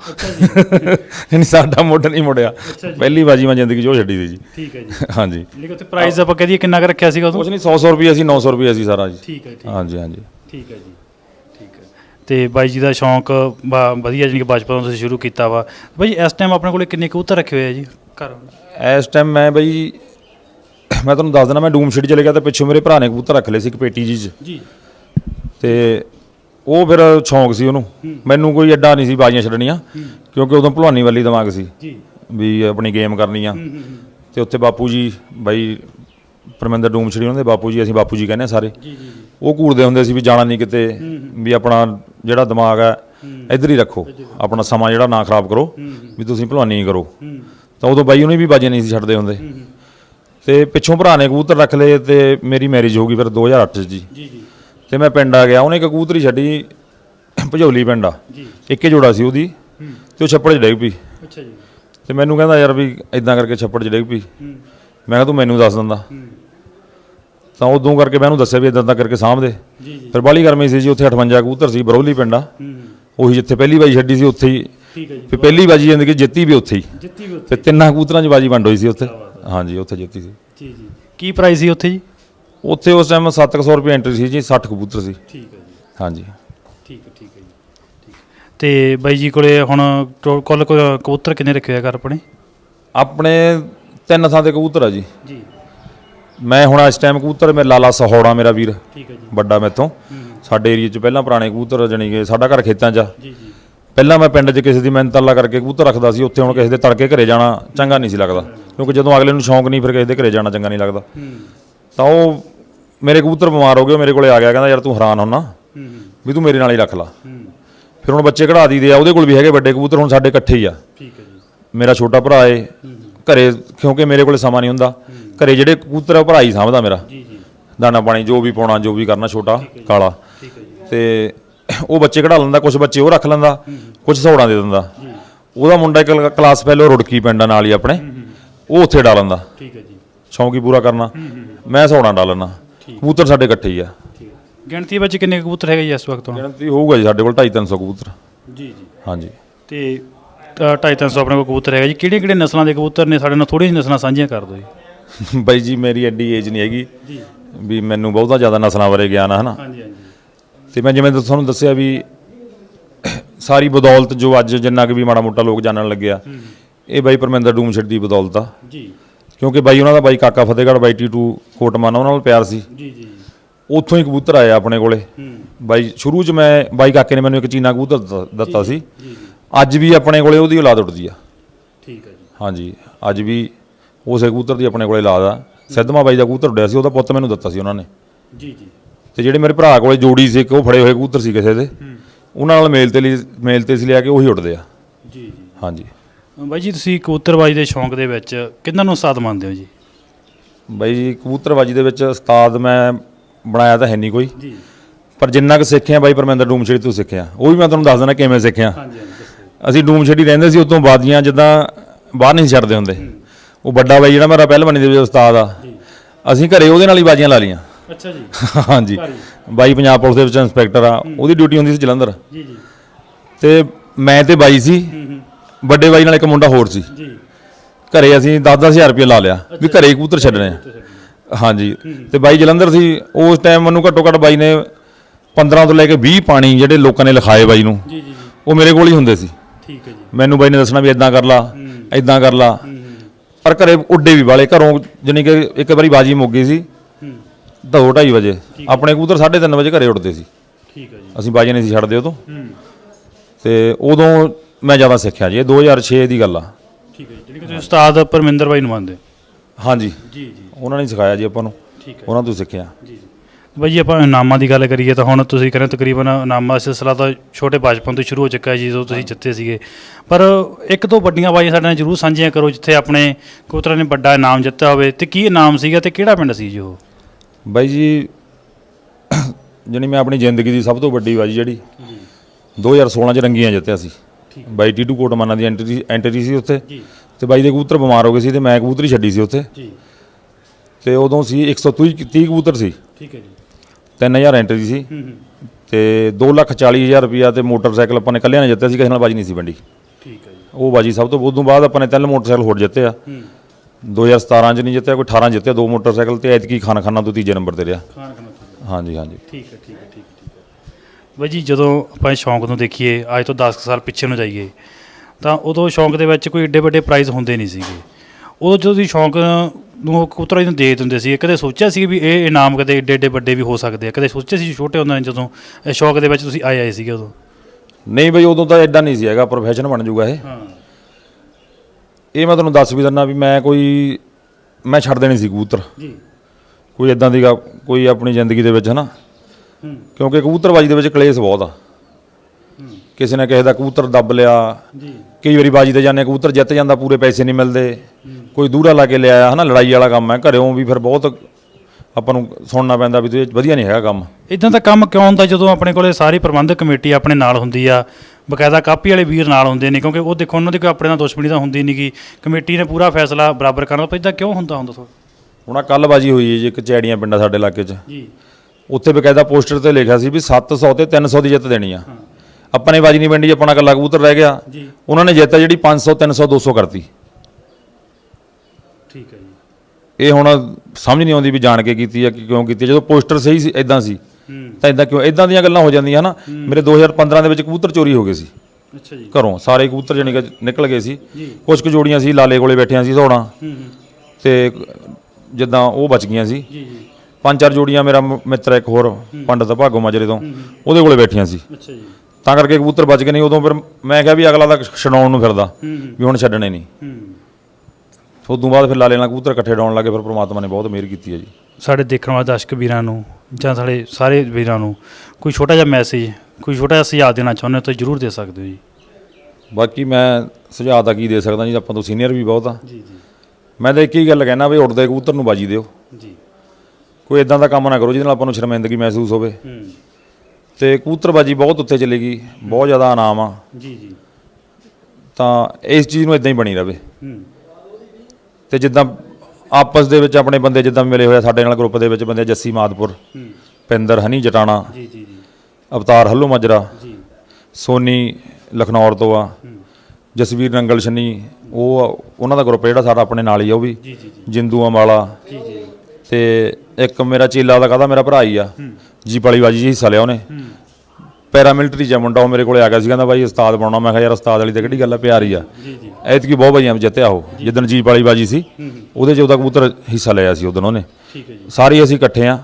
ਨਹੀਂ ਸਾਡਾ ਮੁੱਢ ਨਹੀਂ ਮੁੜਿਆ। ਪਹਿਲੀ ਵਾਜੀ ਮੈਂ ਜ਼ਿੰਦਗੀ 'ਚ ਉਹ ਛੱਡੀ ਸੀ ਜੀ।
ਠੀਕ ਹੈ ਜੀ।
ਹਾਂਜੀ।
ਲੇਕਿਨ ਉੱਥੇ ਪ੍ਰਾਈਜ਼ ਆਪਾਂ ਕਹਦੀਏ ਕਿੰਨਾ ਕੁ ਰੱਖਿਆ ਸੀਗਾ ਉਦੋਂ?
ਕੁਝ ਨਹੀਂ 100 100 ਰੁਪਏ ਸੀ 900 ਰੁਪਏ ਸੀ ਸਾਰਾ ਜੀ।
ਠੀਕ ਹੈ ਠੀਕ
ਹਾਂਜੀ ਹਾਂਜੀ।
ਠੀਕ ਹੈ ਜੀ ਠੀਕ ਹੈ। ਤੇ ਬਾਈ ਜੀ ਦਾ ਸ਼ੌਂਕ ਵਧੀਆ ਜਾਨੀ ਕਿ ਬਚਪਨ ਤੋਂ ਤੁਸੀਂ ਸ਼ੁਰੂ ਕੀਤਾ ਵਾ। ਬਾਈ ਇਸ ਟਾਈਮ ਆਪਣੇ ਕੋਲੇ ਕਿੰਨੇ ਕਬੂਤਰ ਰੱਖੇ ਹੋਏ ਆ ਜੀ? ਘਰ
ਇਸ ਟਾਈਮ ਮੈਂ ਬਈ ਮੈਂ ਤੁਹਾਨੂੰ ਦੱਸ ਦਿੰਦਾ ਮੈਂ ਡੂਮ ਸਿਟੀ ਚਲੇ ਗਿਆ ਤੇ ਪਿੱਛੋਂ ਮੇਰੇ ਭਰਾ ਨੇ ਕਬੂਤਰ ਰੱਖ ਲਏ ਸੀ ਇੱਕ ਪੇਟੀ ਜੀ 'ਚ।
ਜੀ।
ਤੇ ਉਹ ਫਿਰ ਸ਼ੌਂਕ ਸੀ ਉਹਨੂੰ। ਮੈਨੂੰ ਕੋਈ ਐਡਾ ਨਹੀਂ ਸੀ ਬਾਜ਼ੀਆਂ ਛੱਡਣੀਆਂ ਕਿਉਂਕਿ ਉਦੋਂ ਭਲਵਾਨੀ ਵਾਲੀ ਦਿਮਾਗ ਸੀ
ਜੀ।
ਵੀ ਆਪਣੀ ਗੇਮ ਕਰਨੀ ਆ। ਤੇ ਉੱਥੇ ਬਾਪੂ ਜੀ ਬਾਈ ਪਰਮਿੰਦਰ ਡੂਮ ਛੜੀ ਉਹਨਾਂ ਦੇ ਬਾਪੂ ਜੀ ਅਸੀਂ ਬਾਪੂ ਜੀ ਕਹਿੰਦੇ ਆ ਸਾਰੇ।
ਜੀ ਜੀ
ਉਹ ਘੂਰਦੇ ਹੁੰਦੇ ਸੀ ਵੀ ਜਾਣਾ ਨਹੀਂ ਕਿਤੇ ਵੀ ਆਪਣਾ ਜਿਹੜਾ ਦਿਮਾਗ ਹੈ। ਇੱਧਰ ਹੀ ਰੱਖੋ। ਆਪਣਾ ਸਮਾਂ ਜਿਹੜਾ ਨਾ ਖਰਾਬ ਕਰੋ ਵੀ ਤੁਸੀਂ ਭਲਵਾਨੀ ਕਰੋ। ਤਾਂ ਉਦੋਂ ਬਾਈ ਉਹਨੇ ਵੀ ਬਾਜੀਆਂ ਨਹੀਂ ਸੀ ਛੱਡਦੇ ਹੁੰਦੇ। ਤੇ ਪਿੱਛੋਂ ਭਰਾ ਨੇ ਕਬੂਤਰ ਰੱਖ ਲਏ ਤੇ ਮੇਰੀ ਮੈਰਿਜ ਹੋ ਗਈ ਫਿਰ 2008 ਚ ਜੀ।
ਜੀ ਜੀ।
ਤੇ ਮੈਂ ਪਿੰਡ ਆ ਗਿਆ ਉਹਨੇ ਇੱਕ ਕਬੂਤਰੀ ਛੱਡੀ ਭਜੌਲੀ ਪਿੰਡ ਆ।
ਜੀ।
ਇੱਕੇ ਜੋੜਾ ਸੀ ਉਹਦੀ ਤੇ ਉਹ ਛੱਪੜ 'ਚ ਡਿੱਗ ਪਈ।
ਅੱਛਾ ਜੀ।
ਤੇ ਮੈਨੂੰ ਕਹਿੰਦਾ ਯਾਰ ਵੀ ਇਦਾਂ ਕਰਕੇ ਛੱਪੜ 'ਚ ਡਿੱਗ ਪਈ।
ਹੂੰ।
ਮੈਂ ਕਿਹਾ ਤੂੰ ਮੈਨੂੰ ਦੱਸ ਦਿੰਦਾ।
ਹੂੰ।
ਤਾਂ ਉਦੋਂ ਕਰਕੇ ਮੈਂ ਉਹਨੂੰ ਦੱਸਿਆ ਵੀ ਇਦਾਂ ਇਦਾਂ ਕਰਕੇ ਸਾਂਭਦੇ
ਜੀ ਜੀ।
ਫਿਰ ਬਾਲੀ ਗਰਮੀ ਸੀ ਜੀ ਉੱਥੇ 58 ਕਬੂਤਰ ਸੀ ਬਰੋਲੀ ਪਿੰਡ ਆ।
ਹੂੰ।
ਉਹੀ ਜਿੱਥੇ ਪਹਿਲੀ ਵਾਰੀ ਛੱਡੀ ਸੀ ਉੱਥੇ ਹੀ।
ਠੀਕ ਹੈ ਜੀ।
ਪਹਿਲੀ ਬਾਜੀ ਜ਼ਿੰਦਗੀ ਜਿੱਤੀ ਵੀ ਉੱਥੇ ਹੀ।
ਜਿੱਤੀ ਵੀ
ਤੇ
ਉੱਥੇ
ਤਿੰਨਾਂ ਕਬੂਤਰਾਂ 'ਚ ਬਾਜੀ ਵੰਡ ਹੋਈ ਸੀ ਉੱਥੇ। ਹਾਂਜੀ ਉੱਥੇ ਜਿੱਤੀ ਸੀ।
ਜੀ ਜੀ। ਕੀ ਪ੍ਰਾਈਸ ਸੀ ਉੱਥੇ ਜੀ?
ਉੱਥੇ ਉਸ ਟਾਈਮ 700 ਰੁਪਏ ਐਂਟਰੀ ਸੀ ਜੀ 60 ਕਬੂਤਰ ਸੀ।
ਠੀਕ ਹੈ ਜੀ।
ਹਾਂਜੀ।
ਠੀਕ ਹੈ ਠੀਕ ਹੈ ਜੀ। ਠੀਕ ਤੇ ਬਾਈ ਜੀ ਕੋਲੇ ਹੁਣ ਟੋ- ਕੁੱਲ ਕ- ਕਬੂਤਰ ਕਿੰਨੇ ਰੱਖੇ ਹੋਏ ਆ ਘਰ ਆਪਣੇ?
ਆਪਣੇ ਤਿੰਨ ਥਾਂ ਦੇ ਕਬੂਤਰ ਆ ਜੀ।
ਜੀ।
ਮੈਂ ਹੁਣ ਇਸ ਟਾਈਮ ਕਬੂਤਰ ਮੇਰੇ ਲਾਲਾ ਸਹੌੜਾ ਮੇਰਾ ਵੀਰ
ਠੀਕ ਹੈ ਜੀ।
ਵੱਡਾ ਮੈਥੋਂ। ਸਾਡੇ ਏਰੀਆ 'ਚ ਪਹਿਲਾਂ ਪੁਰਾਣੇ ਕਬੂਤਰ ਜਾਣੀ ਕਿ ਸਾਡਾ ਘਰ ਖੇਤਾਂ 'ਚ ਆ।
ਜੀ ਜੀ।
ਪਹਿਲਾਂ ਮੈਂ ਪਿੰਡ 'ਚ ਕਿਸੇ ਦੀ ਮਿਹਨਤ ਅੱਲਾ ਕਰਕੇ ਕਬੂਤਰ ਰੱਖਦਾ ਸੀ ਉੱਥੇ ਹੁਣ ਕਿਸੇ ਦੇ ਤੜਕੇ ਘਰੇ ਜਾਣਾ ਚੰਗਾ ਨਹੀਂ ਸੀ ਲੱਗਦਾ। ਕਿਉਂਕਿ ਜਦੋਂ ਅਗਲੇ ਨੂੰ ਸ਼ੌਂਕ ਨਹੀਂ ਫਿਰ ਕਿਸੇ ਦੇ ਘਰੇ ਜਾਣਾ ਚੰਗਾ ਨਹੀਂ ਲੱਗਦਾ।
ਹੂੰ।
ਤਾਂ ਉਹ ਮੇਰੇ ਕਬੂਤਰ ਬਿਮਾਰ ਹੋ ਗਏ ਉਹ ਮੇਰੇ ਕੋਲੇ ਆ ਗਿਆ ਕਹਿੰਦਾ ਯਾਰ ਤੂੰ ਹੈਰਾਨ ਹੁੰਨਾ ਵੀ ਤੂੰ ਮੇਰੇ ਨਾਲ ਹੀ ਰੱਖ ਲਾ। ਫਿਰ ਹੁਣ ਬੱਚੇ ਕਢਾ ਦਈਦੇ ਆ ਉਹਦੇ ਕੋਲ ਵੀ ਹੈਗੇ ਵੱਡੇ ਕਬੂਤਰ ਹੁਣ ਸਾਡੇ ਇਕੱਠੇ ਹੀ ਆ।
ਠੀਕ ਹੈ ਜੀ।
ਮੇਰਾ ਛੋਟਾ ਭਰਾ ਏ ਘਰੇ ਕਿਉਂਕਿ ਮੇਰੇ ਕੋਲੇ ਸਮਾਂ ਨਹੀਂ ਹੁੰਦਾ ਘਰੇ ਜਿਹੜੇ ਕਬੂਤਰ ਆ ਉਹ ਭਰਾ ਹੀ ਸਾਂਭਦਾ ਮੇਰਾ।
ਜੀ ਜੀ।
ਦਾਣਾ ਪਾਣੀ ਜੋ ਵੀ ਪਾਉਣਾ ਜੋ ਵੀ ਕਰਨਾ ਛੋਟਾ ਕਾਲਾ। ਤੇ ਉਹ ਬੱਚੇ ਕਢਾ ਲੈਂਦਾ ਕੁਝ ਬੱਚੇ ਉਹ ਰੱਖ ਲੈਂਦਾ ਕੁਝ ਸੌੜਾਂ ਦੇ ਦਿੰਦਾ। ਉਹਦਾ ਮੁੰਡਾ ਇੱਕ ਕਲਾਸ ਫੈਲੋ ਰੁੜਕੀ ਪਿੰਡਾਂ ਨਾਲ ਹੀ ਆਪਣੇ। ਉਹ ਉੱਥੇ ਡਾਲ ਲੈਂਦਾ।
ਠੀਕ ਹੈ ਜੀ।
ਸ਼ੌਂਕ ਹੀ ਪੂਰਾ ਕਰਨਾ। ਮੈਂ ਸੌੜਾਂ ਡਾਲ ਲੈਣਾ ਕਬੂਤਰ ਸਾਡੇ ਇਕੱਠੇ ਹੀ ਆ।
ਠੀਕ। ਹੈ ਗਿਣਤੀ ਵਿੱਚ ਕਿੰਨੇ ਕਬੂਤਰ ਹੈਗੇ ਜੀ ਇਸ ਵਕਤ ਹੁਣ?
ਗਿਣਤੀ ਹੋਊਗਾ ਜੀ ਸਾਡੇ ਕੋਲ 2.5 300 ਕਬੂਤਰ।
ਜੀ ਜੀ।
ਹਾਂਜੀ।
ਤੇ 250 ਆਪਣੇ ਕੋਲ ਕਬੂਤਰ ਹੈਗਾ ਜੀ। ਕਿਹੜੀਆਂ ਕਿਹੜੀਆਂ ਨਸਲਾਂ ਦੇ ਕਬੂਤਰ ਨੇ? ਸਾਡੇ ਨਾਲ ਥੋੜ੍ਹੀਆਂ ਜਿਹੀਆਂ ਨਸਲਾਂ ਸਾਂਝੀਆਂ ਕਰ ਦਿਓ ਜੀ।
ਬਾਈ ਜੀ ਮੇਰੀ ਐਡੀ ਏਜ ਨਹੀਂ ਹੈਗੀ।
ਜੀ।
ਵੀ ਮੈਨੂੰ ਬਹੁਤਾ ਜ਼ਿਆਦਾ ਨਸਲਾਂ ਬਾਰੇ ਗਿਆਨ ਆ ਹਨਾ?
ਹਾਂਜੀ ਹਾਂਜੀ।
ਤੇ ਮੈਂ ਜਿਵੇਂ ਤੁਹਾਨੂੰ ਦੱਸਿਆ ਵੀ ਸਾਰੀ ਬਦੌਲਤ ਜੋ ਅੱਜ ਜਿੰਨਾ ਕਿ ਵੀ ਮਾੜਾ ਮੋਟਾ ਲੋਕ ਜਾਣਨ ਲੱਗਿਆ ਇਹ ਬਾਈ ਪਰਮਿੰਦਰ ਡੂਮ ਦੀ ਬਦੌਲਤ ਆ।
ਜੀ।
ਕਿਉਂਕਿ ਬਾਈ ਉਹਨਾਂ ਦਾ ਬਾਈ ਕਾਕਾ ਫਤਿਹਗੜ੍ਹ ਬਾਈ ਟੀਟੂ ਕੋਟਮਾਨਾ ਉਹਨਾਂ ਨਾਲ ਪਿਆਰ ਸੀ।
ਜੀ ਜੀ
ਉੱਥੋਂ ਹੀ ਕਬੂਤਰ ਆਏ ਆਪਣੇ ਕੋਲੇ।
ਹੂੰ।
ਬਾਈ ਸ਼ੁਰੂ 'ਚ ਮੈਂ ਬਾਈ ਕਾਕੇ ਨੇ ਮੈਨੂੰ ਇੱਕ ਚੀਨਾ ਕਬੂਤਰ ਦਿੱਤਾ- ਦਿੱਤਾ ਸੀ। ਅੱਜ ਵੀ ਆਪਣੇ ਕੋਲੇ ਉਹਦੀ ਔਲਾਦ ਉੱਡਦੀ ਆ।
ਠੀਕ ਹੈ ਜੀ।
ਹਾਂਜੀ ਅੱਜ ਵੀ ਉਸੇ ਕਬੂਤਰ ਦੀ ਆਪਣੇ ਕੋਲੇ ਔਲਾਦ ਆ। ਸਿੱਧਮਾ ਬਾਈ ਦਾ ਕਬੂਤਰ ਉੱਡਿਆ ਸੀ ਉਹਦਾ ਪੁੱਤ ਮੈਨੂੰ ਦਿੱਤਾ ਸੀ ਉਹਨਾਂ ਨੇ।
ਜੀ ਜੀ।
ਤੇ ਜਿਹੜੇ ਮੇਰੇ ਭਰਾ ਕੋਲੇ ਜੋੜੀ ਸੀ ਇੱਕ ਉਹ ਫੜੇ ਹੋਏ ਕਬੂਤਰ ਸੀ ਕਿਸੇ ਦੇ। ਉਹਨਾਂ ਨਾਲ ਮੇਲ ਤੇ ਲਈ ਮੇਲ ਤੇ ਸੀ ਲਿਆ ਕੇ ਉਹੀ ਉੱਡਦੇ ਆ।
ਜੀ ਜੀ।
ਹਾਂਜੀ।
ਬਾਈ ਜੀ ਤੁਸੀਂ ਕਬੂਤਰਬਾਜੀ ਦੇ ਸ਼ੌਂਕ ਦੇ ਵਿੱਚ ਕਿੰਨਾਂ ਨੂੰ ਉਸਤਾਦ ਮੰਨਦੇ ਹੋ ਜੀ?
ਬਾਈ ਜੀ ਕਬੂਤਰਬਾਜੀ ਦੇ ਵਿੱਚ ਉਸਤਾਦ ਮੈਂ ਬਣਾਇਆ ਤਾਂ ਹੈ ਨਹੀਂ ਕੋਈ।
ਜੀ।
ਪਰ ਜਿੰਨਾ ਕੁ ਸਿੱਖਿਆ ਬਾਈ ਪਰਮਿੰਦਰ ਡੂਮ ਛੇੜੀ ਤੋਂ ਸਿੱਖਿਆ। ਉਹ ਵੀ ਮੈਂ ਤੁਹਾਨੂੰ ਦੱਸ ਦਿੰਦਾ ਕਿਵੇਂ ਸਿੱਖਿਆ।
ਹਾਂਜੀ
ਅਸੀਂ ਡੂਮ ਛੇੜੀ ਰਹਿੰਦੇ ਸੀ ਉਤੋਂ ਬਾਦੀਆਂ ਜਿੱਦਾਂ ਬਾਹਰ ਨਹੀਂ ਛੱਡਦੇ ਹੁੰਦੇ। ਉਹ ਵੱਡਾ ਬਾਈ ਜਿਹੜਾ ਮੇਰਾ ਪਹਿਲਵਾਨੀ ਦੇ ਵਿੱਚ ਉਸਤਾਦ ਆ। ਅਸੀਂ ਘਰੇ ਉਹਦੇ ਨਾਲ ਹੀ ਬਾਜੀਆਂ ਲਾ ਲੀਆਂ
ਅੱਛਾ ਜੀ।
ਹਾਂਜੀ? ਬਾਈ ਪੰਜਾਬ ਪੁਲਿਸ ਦੇ ਵਿੱਚ ਇੰਸਪੈਕਟਰ ਆ। ਉਹਦੀ ਡਿਊਟੀ ਹੁੰਦੀ ਸੀ ਜਲੰਧਰ।
ਜੀ ਜੀ।
ਤੇ ਮੈਂ ਤੇ ਬਾਈ ਸੀ। ਵੱਡੇ ਬਾਈ ਨਾਲ ਇੱਕ ਮੁੰਡਾ ਹੋਰ ਸੀ।
ਜੀ।
ਘਰੇ ਅਸੀਂ 10-10000 ਰੁਪਏ ਲਾ ਲਿਆ ਵੀ ਘਰੇ ਹੀ ਕਬੂਤਰ ਛੱਡਣੇ ਆ। ਹਾਂਜੀ। ਤੇ ਬਾਈ ਜਲੰਧਰ ਸੀ ਉਸ ਟਾਈਮ ਮੈਨੂੰ ਘੱਟੋ ਘੱਟ ਬਾਈ ਨੇ 15 ਤੋਂ ਲੈ ਕੇ 20 ਪਾਣੀ ਜਿਹੜੇ ਲੋਕਾਂ ਨੇ ਲਿਖਾਏ ਬਾਈ ਨੂੰ
ਜੀ ਜੀ
ਉਹ ਮੇਰੇ ਕੋਲ ਹੀ ਹੁੰਦੇ ਸੀ।
ਠੀਕ ਹੈ ਜੀ।
ਮੈਨੂੰ ਬਾਈ ਨੇ ਦੱਸਣਾ ਵੀ ਇਦਾਂ ਕਰ ਲਾ ਇਦਾਂ ਕਰ ਲਾ। ਪਰ ਘਰੇ ਉੱਡੇ ਵੀ ਵਾਲੇ ਘਰੋਂ ਜਾਣੀ ਕਿ ਇੱਕ ਵਾਰੀ ਬਾਜੀ ਮੁੱਕ ਗਈ ਸੀ।
ਹੂੰ।
ਦੋ ਢਾਈ ਵਜੇ। ਆਪਣੇ ਕਬੂਤਰ 3:30 ਵਜੇ ਘਰੇ ਉੱਡਦੇ ਸੀ।
ਠੀਕ ਹੈ ਜੀ।
ਅਸੀਂ ਬਾਜੀ ਨਹੀਂ ਸੀ ਛੱਡਦੇ ਉਦੋਂ।
ਹੂੰ।
ਤੇ ਉਦੋਂ ਮੈਂ ਜ਼ਿਆਦਾ ਸਿੱਖਿਆ ਜੀ ਇਹ 2006 ਦੀ ਗੱਲ ਆ।
ਠੀਕ ਹੈ ਜੀ ਜਿਹੜੀ ਕਿ ਤੁਸੀਂ ਉਸਤਾਦ ਪਰਮਿੰਦਰ ਬਾਈ ਨੂੰ ਮੰਨਦੇ। ਹੋ
ਹਾਂਜੀ।
ਜੀ ਜੀ।
ਉਹਨਾਂ ਨੇ ਸਿਖਾਇਆ ਜੀ ਆਪਾਂ ਨੂੰ।
ਠੀਕ ਹੈ।
ਉਹਨਾਂ ਤੋਂ ਸਿੱਖਿਆ।
ਜੀ ਜੀ। ਬਾਈ ਜੀ ਆਪਾਂ ਇਨਾਮਾਂ ਦੀ ਗੱਲ ਕਰੀਏ ਤਾਂ ਹੁਣ ਤੁਸੀਂ ਕਹਿੰਦੇ ਤਕਰੀਬਨ ਇਨਾਮਾਂ ਦਾ ਸਿਲਸਿਲਾ ਤਾਂ ਛੋਟੇ ਬਚਪਨ ਤੋਂ ਸ਼ੁਰੂ ਹੋ ਚੁੱਕਾ ਹੈ ਜੀ ਜਦੋਂ ਤੁਸੀਂ ਜਿੱਤੇ ਸੀਗੇ। ਪਰ ਇੱਕ ਦੋ ਵੱਡੀਆਂ ਬਾਈਆਂ ਸਾਡੇ ਨਾਲ ਜਰੂਰ ਸਾਂਝੀਆਂ ਕਰੋ ਜਿੱਥੇ ਆਪਣੇ ਕਬੂਤਰਾਂ ਨੇ ਵੱਡਾ ਇਨਾਮ ਜਿੱਤਿਆ ਹੋਵੇ। ਤੇ ਕੀ ਇਨਾਮ ਸੀਗਾ ਤੇ ਕਿਹੜਾ ਪਿੰਡ ਸੀ ਜੀ ਉਹ?
ਬਾਈ ਜੀ ਜਾਣੀ ਮੈਂ ਆਪਣੀ ਜ਼ਿੰਦਗੀ ਦੀ ਸਭ ਤੋਂ ਵੱਡੀ ਬਾਜੀ ਜਿਹੜੀ 2016 ਚ ਰੰਗੀਆਂ ਜਿੱਤਿਆ ਸੀ। ਬਾਈ ਟੀਟੂ ਕੋਟਮਾਨਾ ਦੀ ਐਂਟਰੀ ਐਂਟਰੀ ਸੀ ਉੱਥੇ।
ਜੀ।
ਤੇ ਬਾਈ ਦੇ ਕਬੂਤਰ ਬਿਮਾਰ ਹੋ ਗਏ ਸੀ ਤੇ ਮੈਂ ਕਬੂਤਰੀ ਛੱਡੀ ਸੀ ਉੱਥੇ।
ਜੀ।
ਤੇ ਉਦੋਂ ਸੀ 130 30 ਕਬੂਤਰ ਸੀ।
ਠੀਕ ਹੈ ਜੀ।
3000 ਐਂਟਰੀ ਸੀ।
ਹੂੰ ਹੂੰ।
ਤੇ 240000 ਰੁਪਿਆ ਤੇ ਮੋਟਰਸਾਈਕਲ ਆਪਾਂ ਨੇ ਇਕੱਲਿਆਂ ਨੇ ਜਿੱਤਿਆ ਸੀ ਕਿਸੇ ਨਾਲ ਬਾਜੀ ਨਹੀਂ ਸੀ ਵੰਡੀ।
ਠੀਕ ਹੈ ਜੀ।
ਉਹ ਬਾਜੀ ਸਭ ਤੋਂ ਉਦੋਂ ਬਾਅਦ ਆਪਾਂ ਨੇ ਤਿੰਨ ਮੋਟਰਸਾਈਕਲ ਹੋਰ ਜਿੱਤੇ ਆ
ਹੂੰ
2017 ਚ ਨਹੀਂ ਜਿੱਤਿਆ ਕੋਈ 18 ਜਿੱਤਿਆ ਦੋ ਮੋਟਰਸਾਈਕਲ ਤੇ ਐਤਕੀ ਖਾਨ ਖਾਨਾ ਤੋਂ ਤੀਜੇ ਨੰਬਰ ਤੇ ਰਿਹਾ।
ਖਾਨ ਖਾਨਾ ਤੋਂ।
ਹਾਂਜੀ ਹਾਂਜੀ।
ਠੀਕ ਹੈ ਠੀਕ ਹੈ ਠੀਕ ਹੈ ਠੀਕ ਹੈ। ਬਾਈ ਜੀ ਜਦੋਂ ਆਪਾਂ ਇਹ ਸ਼ੌਂਕ ਨੂੰ ਦੇਖੀਏ ਅੱਜ ਤੋਂ 10 ਕੁ ਸਾਲ ਪਿੱਛੇ ਨੂੰ ਜਾਈਏ ਤਾਂ ਉਦੋਂ ਸ਼ੌਂਕ ਦੇ ਵਿੱਚ ਕੋਈ ਏਡੇ ਵੱਡੇ ਪ੍ਰਾਈਜ਼ ਹੁੰਦੇ ਨਹੀਂ ਸੀਗੇ। ਉਦੋਂ ਜਦੋਂ ਤੁਸੀਂ ਸ਼ੌਂਕ ਨੂੰ ਕਬੂਤਰ ਇਹਨੂੰ ਦੇ ਦਿੰਦੇ ਸੀ ਕਦੇ ਸੋਚਿਆ ਸੀ ਵੀ ਇਹ ਇਨਾਮ ਕਦੇ ਏਡੇ ਏਡੇ ਵੱਡੇ ਵੀ ਹੋ ਸਕਦੇ ਆ? ਕਦੇ ਸੋਚਿਆ ਸੀ ਛੋਟੇ ਹੁੰਦੇ ਨੇ ਜਦੋਂ ਇਹ ਸ਼ੌਕ ਦੇ ਵਿੱਚ ਤੁਸੀਂ ਆਏ ਆਏ ਸੀਗੇ ਉਦੋਂ?
ਨਹੀਂ ਬਈ ਉਦੋਂ ਤਾਂ ਐਡਾ ਨਹੀਂ ਸੀ ਹੈਗਾ ਪ੍ਰੋਫੈਸ਼ਨ ਬਣ ਜਾਊਗਾ ਇਹ।
ਹਾਂ।
ਇਹ ਮੈਂ ਤੁਹਾਨੂੰ ਦੱਸ ਵੀ ਦਿੰਦਾ ਵੀ ਮੈਂ ਕੋਈ ਮੈਂ ਛੱਡ ਦੇਣੀ ਸੀ ਕਬੂਤਰ।
ਜੀ।
ਕੋਈ ਇਦਾਂ ਦੀ ਗਾ- ਕੋਈ ਆਪਣੀ ਜ਼ਿੰਦਗੀ ਦੇ ਵਿੱਚ ਹਨਾ। ਕਿਉਂਕਿ ਕਬੂਤਰਬਾਜੀ ਦੇ ਵਿੱਚ ਕਲੇਸ਼ ਬਹੁਤ ਆ। ਕਿਸੇ ਨੇ ਕਿਸੇ ਦਾ ਕਬੂਤਰ ਦੱਬ ਲਿਆ।
ਜੀ।
ਕਈ ਵਾਰੀ ਬਾਜੀ ਤੇ ਜਾਂਦੇ ਕਬੂਤਰ ਜਿੱਤ ਜਾਂਦਾ ਪੂਰੇ ਪੈਸੇ ਨਹੀਂ ਮਿਲਦੇ। ਕੋਈ ਦੂਰਾ ਲਾ ਕੇ ਲਿਆਇਆ ਹਨਾ ਲੜਾਈ ਵਾਲਾ ਕੰਮ ਹੈ। ਘਰਿਓਂ ਵੀ ਫਿਰ ਬਹੁਤ ਆਪਾਂ ਨੂੰ ਸੁਣਨਾ ਪੈਂਦਾ ਵੀ ਇਹ ਵਧੀਆ ਨਹੀਂ ਹੈਗਾ ਕੰਮ।
ਇਦਾਂ ਦਾ ਕੰਮ ਕਿਉਂ ਹੁੰਦਾ ਜਦੋਂ ਆਪਣੇ ਕੋਲੇ ਸਾਰੀ ਪ੍ਰਬੰਧਕ ਕਮੇਟੀ ਆਪਣੇ ਨਾਲ ਹੁੰਦੀ ਆ? ਬਕਾਇਦਾ ਕਾਪੀ ਵਾਲੇ ਵੀਰ ਨਾਲ ਹੁੰਦੇ ਨੇ ਕਿਉਂਕਿ ਉਹ ਦੇਖੋ ਉਹਨਾਂ ਦੀ ਕੋਈ ਆਪਣੇ ਨਾਲ ਦੁਸ਼ਮਣੀ ਤਾਂ ਹੁੰਦੀ ਨਹੀਂਗੀ ਕਮੇਟੀ ਨੇ ਪੂਰਾ ਫੈਸਲਾ ਬਰਾਬਰ ਕਰਨ। ਦਾ ਇਦਾਂ ਕਿਉਂ ਹੁੰਦਾ ਹੁੰਦਾ ਸੋ?
ਹੁਣ ਕੱਲ੍ਹ ਬਾਜੀ ਹੋਈ ਹੈ ਜੀ ਇੱਕ ਚੈੜੀਆਂ ਪਿੰਡਾ ਸਾਡੇ ਇਲਾਕੇ 'ਚ।
ਜੀ।
ਉੱਥੇ ਬਕਾਇਦਾ ਪੋਸਟਰ ਤੇ ਲਿਖਿਆ ਸੀ ਵੀ 700 ਤੇ 300 ਦੀ ਜਿੱਤ ਦੇਣੀ ਆ। ਆਪਾਂ ਨੇ ਬਾਜੀ ਨਹੀਂ ਪਿੰਡੀ ਆਪਣਾ ਇਕੱਲਾ ਕਬੂਤਰ ਰਹਿ ਗਿਆ।
ਜੀ।
ਉਹਨਾਂ ਨੇ ਜਿੱਤ ਜਿਹੜੀ 500 300 200 ਕਰਤੀ।
ਠੀਕ ਹੈ ਜੀ।
ਇਹ ਹੁਣ ਸਮਝ ਨਹੀਂ ਆਉਂਦੀ ਵੀ ਜਾਣ ਕੇ ਕੀਤੀ ਆ ਕਿ ਕਿਉਂ ਕੀਤੀ ਆ। ਜਦੋਂ ਪੋਸਟਰ ਸਹੀ ਸੀ ਇਦਾਂ ਸੀ।
ਹੂੰ।
ਤਾਂ ਇਦਾਂ ਕਿਉਂ? ਇਦਾਂ ਦੀਆਂ ਗੱਲਾਂ ਹੋ ਜਾਂਦੀਆਂ ਨਾ। ਮੇਰੇ 2015 ਦੇ ਵਿੱਚ ਕਬੂਤਰ ਚੋਰੀ ਹੋ ਗਏ ਸੀ।
ਅੱਛਾ ਜੀ।
ਘਰੋਂ ਸਾਰੇ ਕਬੂਤਰ ਜਾਣੀ ਕਿ ਨਿਕਲ ਗਏ ਸੀ।
ਜੀ।
ਕੁਝ ਕੁ ਜੋੜੀਆਂ ਸੀ ਲਾਲੇ ਕੋਲੇ ਬੈਠੀਆਂ ਸੀ
ਹੂੰ ਹੂੰ।
ਤੇ ਜਿੱਦਾਂ ਉਹ ਬਚ ਗਈਆਂ ਸੀ।
ਜੀ ਜੀ।
ਪੰਜ ਚਾਰ ਜੋੜੀਆਂ ਮੇਰਾ ਮ- ਮਿੱਤਰ ਇੱਕ ਹੋਰ ਪੰਡਤ ਭਾਗੋ ਮਾਜਰੇ ਤੋਂ ਉਹਦੇ ਕੋਲੇ ਬੈਠੀਆਂ ਸੀ।
ਅੱਛਾ ਜੀ।
ਤਾਂ ਕਰਕੇ ਕਬੂਤਰ ਬਚ ਗਏ ਨਹੀਂ ਉਦੋਂ ਫਿਰ ਮੈਂ ਕਿਹਾ ਵੀ ਅਗਲਾ ਤਾਂ ਛਡਾਉਣ ਨੂੰ ਫਿਰਦਾ ਵੀ ਹੁਣ ਛੱਡਣੇ ਨਹੀਂ।
ਹੂੰ।
ਉਦੋਂ ਬਾਅਦ ਫਿਰ ਲਾਲੇ ਨਾਲ ਕਬੂਤਰ ਇਕੱਠੇ ਡਾਉਣ ਲੱਗੇ ਫਿਰ ਪ੍ਰਮਾਤਮਾ ਨੇ ਬਹੁਤ ਮਿਹਰ ਕੀਤੀ ਹੈ ਜੀ।
ਸਾਡੇ ਦੇਖਣ ਵਾਲੇ ਦਰਸ਼ਕ ਵੀਰਾਂ ਨੂੰ ਜਾਂ ਸਾਡੇ ਸਾਰੇ ਵੀਰਾਂ ਨੂੰ ਕੋਈ ਛੋਟਾ ਜਿਹਾ ਮੈਸੇਜ ਕੋਈ ਛੋਟਾ ਜਿਹਾ ਸੁਝਾਅ ਦੇਣਾ ਚਾਹੁੰਦੇ ਹੋ ਤਾਂ ਜਰੂਰ ਦੇ ਸਕਦੇ ਹੋ ਜੀ।
ਬਾਕੀ ਮੈਂ ਸੁਝਾਅ ਤਾਂ ਕੀ ਦੇ ਸਕਦਾ ਜੀ ਆਪਾਂ ਤੋਂ ਸੀਨੀਅਰ ਵੀ ਬਹੁਤ ਆ।
ਜੀ ਜੀ।
ਮੈਂ ਤਾਂ ਇੱਕ ਹੀ ਗੱਲ ਕਹਿਣਾ ਵੀ ਉੱਡਦੇ ਕਬੂਤਰ ਨੂੰ ਬਾਜੀ ਦਿਓ।
ਜੀ।
ਕੋਈ ਇਦਾਂ ਦਾ ਕੰਮ ਨਾ ਕਰੋ ਜਿਹਦੇ ਨਾਲ ਆਪਾਂ ਨੂੰ ਸ਼ਰਮਿੰਦਗੀ ਮਹਿਸੂਸ ਹੋਵੇ।
ਹੂੰ।
ਤੇ ਕਬੂਤਰਬਾਜੀ ਬਹੁਤ ਉੱਤੇ ਚਲੀ ਗਈ ਬਹੁਤ ਜ਼ਿਆਦਾ ਇਨਾਮ ਆ।
ਜੀ ਜੀ।
ਤਾਂ ਇਸ ਚੀਜ਼ ਨੂੰ ਇਦਾਂ ਹੀ ਬਣੀ ਰਵੇ।
ਹੂੰ।
ਤੇ ਜਿੱਦਾਂ ਆਪਸ ਦੇ ਵਿੱਚ ਆਪਣੇ ਬੰਦੇ ਜਿੱਦਾਂ ਮਿਲੇ ਹੋਏ ਆ ਸਾਡੇ ਨਾਲ ਗਰੁੱਪ ਦੇ ਵਿੱਚ ਬੰਦੇ ਜੱਸੀ ਮਾਦਪੁਰ
ਹੂੰ।
ਪਿੰਦਰ ਹਨੀ ਜਟਾਣਾ
ਜੀ ਜੀ ਜੀ।
ਅਵਤਾਰ ਹੱਲੂ ਮਾਜਰਾ
ਜੀ।
ਸੋਨੀ ਲਖਨੌਰ ਤੋਂ ਆ ਜਸਵੀਰ ਨੰਗਲ ਛੰਨੀ ਉਹ ਆ- ਉਹਨਾਂ ਦਾ ਗਰੁੱਪ ਜਿਹੜਾ ਸਾਡਾ ਆਪਣੇ ਨਾਲ ਹੀ ਆ ਉਹ ਵੀ।
ਜੀ ਜੀ ਜੀ।
ਜਿੰਦੂ ਅੰਬਾਲਾ
ਜੀ ਜੀ।
ਤੇ ਇੱਕ ਮੇਰਾ ਚੇਲਾ ਦਾ ਕਹਦਾ ਮੇਰਾ ਭਰਾ ਹੀ ਆ। ਜੀਪ ਵਾਲੀ ਬਾਜੀ 'ਚ ਹਿੱਸਾ ਲਿਆ ਉਹਨੇ।
ਹੂੰ।
ਪੈਰਾਮਿਲਟਰੀ ਜਿਹਾ ਮੁੰਡਾ ਉਹ ਮੇਰੇ ਕੋਲੇ ਆ ਗਿਆ ਸੀ ਕਹਿੰਦਾ ਬਾਈ ਉਸਤਾਦ ਬਣਾਉਣਾ। ਮੈਂ ਕਿਹਾ ਯਾਰ ਉਸਤਾਦ ਵਾਲੀ ਤੇ ਕਿਹੜੀ ਗੱਲ ਆ ਪਿਆਰੀ ਆ।
ਜੀ ਜੀ।
ਐਤਕੀ ਬਹੁਤ ਵਿੱਚ ਜਿੱਤਿਆ ਉਹ ਜਿੱਦਣ ਜੀਪ ਵਾਲੀ ਬਾਜੀ ਸੀ।
ਹੂੰ ਹੂੰ।
ਉਹਦੇ 'ਚ ਉਹਦਾ ਕਬੂਤਰ ਹਿੱਸਾ ਲਿਆ ਸੀ ਉਦੋਂ ਉਹਨੇ।
ਹੈ
ਸਾਰੇ ਅਸੀਂ ਇਕੱਠੇ ਆ।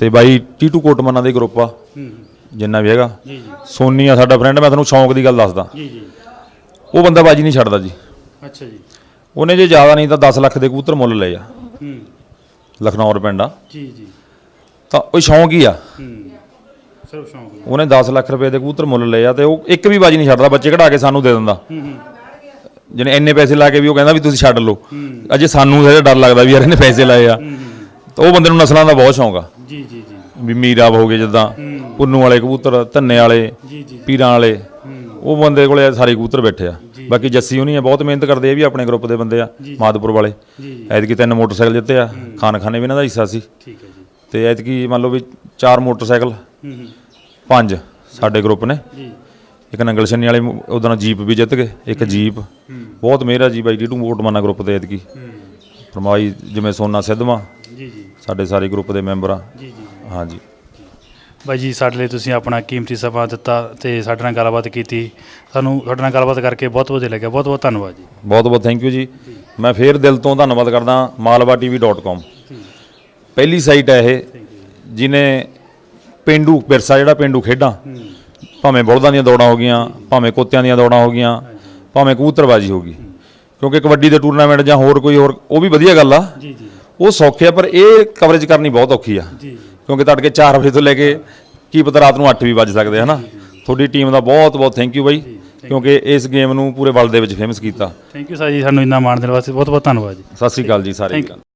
ਤੇ ਬਾਈ ਟੀਟੂ ਕੋਟਮਨਾ ਦੇ ਗਰੁੱਪ ਆ।
ਹੂੰ ਹੂੰ।
ਜਿੰਨਾ ਵੀ ਹੈਗਾ। ਸੋਨੀ ਆ ਸਾਡਾ ਫਰੈਂਡ ਮੈਂ ਤੁਹਾਨੂੰ ਸ਼ੌਂਕ ਦੀ ਗੱਲ ਦੱਸਦਾ।
ਜੀ ਜੀ।
ਉਹ ਬੰਦਾ ਬਾਜੀ ਨਹੀਂ ਛੱਡਦਾ ਜੀ।
ਅੱਛਾ ਜੀ।
ਉਹਨੇ ਜੇ ਜ਼ਿਆਦਾ ਨਹੀਂ ਤਾਂ 10 ਲੱਖ ਦੇ ਕਬੂਤਰ ਮੁੱਲ ਲਏ ਆ।
ਹੂੰ।
ਲਖਨੌਰ ਪਿੰਡ ਆ।
ਜੀ ਜੀ।
ਤਾਂ ਉਹ ਸ਼ੌਂਕ ਹੀ ਆ।
ਹੂੰ। ਸਿਰਫ ਸ਼ੌਂਕ।
ਉਹਨੇ 10 ਲੱਖ ਰੁਪਏ ਦੇ ਕਬੂਤਰ ਮੁੱਲ ਲਏ ਆ ਤੇ ਉਹ ਇੱਕ ਵੀ ਬਾਜੀ ਨਹੀਂ ਛੱਡਦਾ ਬੱਚੇ ਕਢਾ ਕੇ ਸਾਨੂੰ ਦੇ ਦਿੰਦਾ।
ਹੂੰ ਹੂੰ।
ਜਿਹਨੇ ਇੰਨੇ ਪੈਸੇ ਲਾ ਕੇ ਵੀ ਉਹ ਕਹਿੰਦਾ ਵੀ ਤੁਸੀਂ ਛੱਡ ਲਓ। ਅਜੇ ਸਾਨੂੰ ਜਿਹੜਾ ਡਰ ਲੱਗਦਾ ਵੀ ਯਾਰ ਇਹਨੇ ਪੈਸੇ ਲਾਏ ਆ। ਤਾਂ ਉਹ ਬੰਦੇ ਨੂੰ ਨਸਲਾਂ ਦਾ ਬਹੁਤ ਸ਼ੌਂਕ ਆ।
ਜੀ ਜੀ ਜੀ।
ਵੀ ਮੀਰਾਬ ਹੋ ਗਏ ਜਿੱਦਾਂ ਪੁੰਨੂ ਵਾਲੇ ਕਬੂਤਰ ਧੰਨੇ ਵਾਲੇ
ਜੀ ਜੀ
ਪੀਰਾਂ ਵਾਲੇ ਉਹ ਬੰਦੇ ਕੋਲੇ ਸਾਰੇ ਕਬੂਤਰ ਬੈਠੇ ਆ। ਬਾਕੀ ਜੱਸੀ ਹੁਣੀ ਆ ਬਹੁਤ ਮਿਹਨਤ ਕਰਦੇ ਆ ਵੀ ਆਪਣੇ ਗਰੁੱਪ ਦੇ ਬੰਦੇ ਆ ਮਾਦਪੁਰ ਵਾਲੇ। ਐਤਕੀ ਤਿੰਨ ਮੋਟਰਸਾਈਕਲ ਜਿੱਤੇ ਆ ਖਾਨ ਖਾਨੇ ਵੀ ਇਹਨਾਂ ਦਾ ਹਿੱਸਾ ਸੀ।
ਠੀਕ ਹੈ ਜੀ।
ਤੇ ਐਤਕੀ ਮੰਨ ਲਓ ਵੀ ਚਾਰ ਮੋਟਰਸਾਈਕਲ
ਹੂੰ ਹੂੰ।
ਪੰਜ ਸਾਡੇ ਗਰੁੱਪ ਨੇ।
ਜੀ।
ਇੱਕ ਨੰਗਲ ਛੰਨੀ ਵਾਲੇ ਉਹਦਾਂ ਜੀਪ ਵੀ ਜਿੱਤ ਗਏ ਇੱਕ ਜੀਪ। ਬਹੁਤ ਮਿਹਰ ਜੀ ਬਾਈ ਡੀਟੂ ਮੋਟਮਨਾ ਗਰੁੱਪ ਤੇ ਐਤਕੀ।
ਹੂੰ।
ਫਰਮਾਈ ਜਿਵੇਂ ਸੋਨਾ ਸਿੱਧਵਾਂ
ਜੀ ਜੀ।
ਸਾਡੇ ਸਾਰੇ ਗਰੁੱਪ ਦੇ ਮੈਂਬਰ ਆ।
ਜੀ ਜੀ।
ਹਾਂਜੀ।
ਬਾਈ ਜੀ ਸਾਡੇ ਲਈ ਤੁਸੀਂ ਆਪਣਾ ਕੀਮਤੀ ਸਮਾਂ ਦਿੱਤਾ ਤੇ ਸਾਡੇ ਨਾਲ ਗੱਲਬਾਤ ਕੀਤੀ। ਸਾਨੂੰ ਤੁਹਾਡੇ ਨਾਲ ਗੱਲਬਾਤ ਕਰਕੇ ਬਹੁਤ ਵਧੀਆ ਲੱਗਿਆ। ਬਹੁਤ ਬਹੁਤ ਧੰਨਵਾਦ ਜੀ।
ਬਹੁਤ ਬਹੁਤ ਥੈਂਕ ਯੂ ਜੀ। ਮੈਂ ਫੇਰ ਦਿਲ ਤੋਂ ਧੰਨਵਾਦ ਕਰਦਾ malwatv.com ਪਹਿਲੀ ਸਾਈਟ ਹੈ ਇਹ ਜਿਨੇ ਪਿੰਡੂ ਵਿਰਸਾ ਜਿਹੜਾ ਪਿੰਡੂ ਖੇਡਾਂ ਭਾਵੇਂ ਬਲਦਾਂ ਦੀਆਂ ਦੌੜਾਂ ਹੋ ਗਈਆਂ ਭਾਵੇਂ ਕੁੱਤਿਆਂ ਦੀਆਂ ਦੌੜਾਂ ਹੋ ਗਈਆਂ ਭਾਵੇਂ ਕਬੂਤਰਬਾਜੀ ਹੋ ਗਈ। ਕਿਉਂਕਿ ਕਬੱਡੀ ਦੇ ਟੂਰਨਾਮੈਂਟ ਜਾਂ ਹੋਰ ਕੋਈ ਹੋਰ ਉਹ ਵੀ ਵਧੀਆ ਗੱਲ ਆ।
ਜੀ ਜੀ।
ਉਹ ਸੌਖੇ ਆ ਪਰ ਇਹ ਕਵਰੇਜ ਕਰਨੀ ਬਹੁਤ ਔਖੀ ਆ।
ਜੀ।
ਕਿਉਂਕਿ ਤੜਕੇ 4 ਵਜੇ ਤੋਂ ਲੈ ਕੇ ਕੀ ਪਤਾ ਰਾਤ ਨੂੰ 8 ਵੀ ਵੱਜ ਸਕਦੇ ਹਨਾ? ਤੁਹਾਡੀ ਟੀਮ ਦਾ ਬਹੁਤ ਬਹੁਤ ਥੈਂਕ ਯੂ ਬਾਈ ਕਿਉਂਕਿ ਇਸ ਗੇਮ ਨੂੰ ਪੂਰੇ ਵਰਲਡ ਦੇ ਵਿੱਚ ਫੇਮਸ ਕੀਤਾ।
ਥੈਂਕ ਯੂ ਸਰ ਜੀ ਸਾਨੂੰ ਇੰਨਾ ਮਾਣ ਦੇਣ ਵਾਸਤੇ ਬਹੁਤ ਬਹੁਤ ਧੰਨਵਾਦ ਜੀ।
ਸਤਿ ਸ੍ਰੀ ਅਕਾਲ ਜੀ ਸਾਰੇ
Thank you.